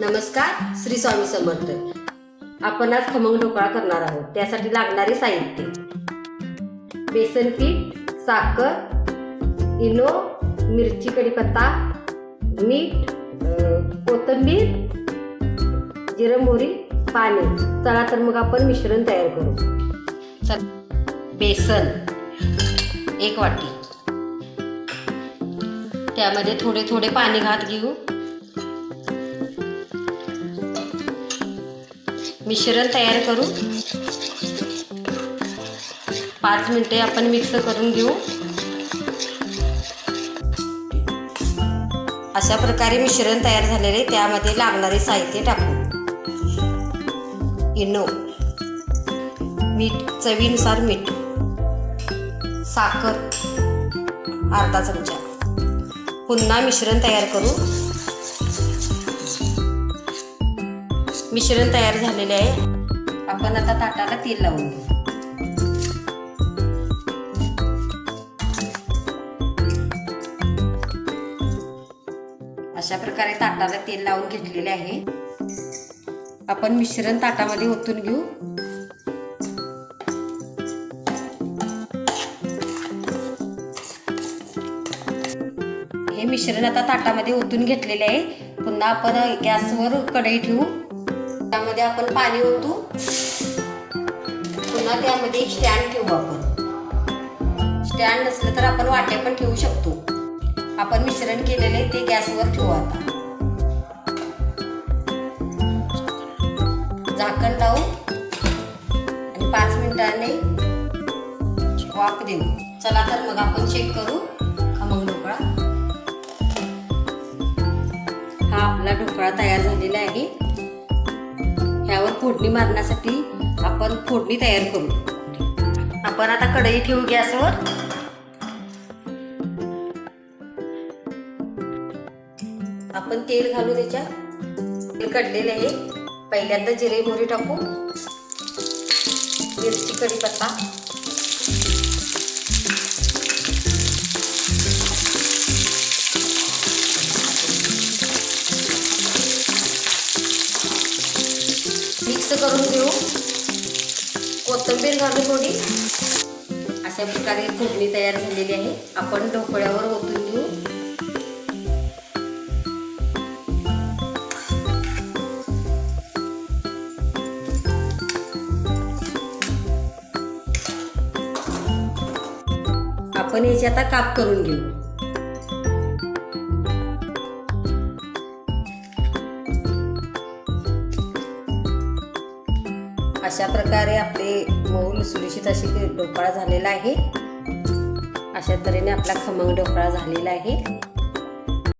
नमस्कार श्री स्वामी समर्थ. आपण आज खमंग ढोकळा करणार आहोत. त्यासाठी लागणारे साहित्य. बेसन पीठ साखर इनो मिरची कढीपत्ता मीठ कोथंबीर कोथिंबीर जिरं मोहरी पाणी. चला तर मग आपण मिश्रण तयार करू. बेसन. एक वाटी. त्यामध्ये थोडे थोडे पाणी घात घेऊ. मिश्रण तयार करू. पाच मिनटे आपण मिक्स करून घेऊ. अशा प्रकारे मिश्रण तयार झालेले त्यामध्ये लागणारे साहित्य टाकू. इनो मीठ चवीनुसार मीठ साखर अर्धा चमचा. पुन्हा मिश्रण तयार करू. मिश्रण तयार झालेले आहे. आपण आता ताटाला तेल लावून घेऊ अशा प्रकारे ताटाला तेल लावून घेतलेले आहे. आपण मिश्रण ताटामध्ये ओतून घेऊ. हे मिश्रण आता ताटामध्ये ओतून घेतलेले आहे. पुन्हा आपण गॅसवर कढई ठेवू. त्यामध्ये आपण पाणी ओतू. पुन्हा त्यामध्ये एक स्टँड ठेवू आपण. स्टँड नसलं तर आपण वाटे पण ठेवू शकतो. आपण मिश्रण केलेले ते गॅसवर ठेवू आता. झाकण लावू आणि पाच मिनिटांनी वाफ देऊ. चला तर मग आपण चेक करू. खमंग ढोकळा. हा आपला ढोकळा तयार झालेला आहे. फोडणी मारण्यासाठी आपण फोडणी तयार करू. आपण आता कढई ठेवू गॅसवर. आपण तेल घालू त्याच्यात तेल कडलेले आहे. पहिल्यांदा जिरे मोहरी टाकू. मिरची कढीपत्ता. मिक्स करून घेऊ. कोथिंबीर घालू थोडी. अशा प्रकारे फोडणी तयार झालेली आहे. आपण ढोकळ्यावर ओतून घेऊ. आपण याचे आता काप करून घेऊ. अशा प्रकारे आपले मऊ सुरक्षित अशी ढोकळा झालेला आहे. अशा तऱ्हेने आपला खमंग ढोकळा झालेला आहे.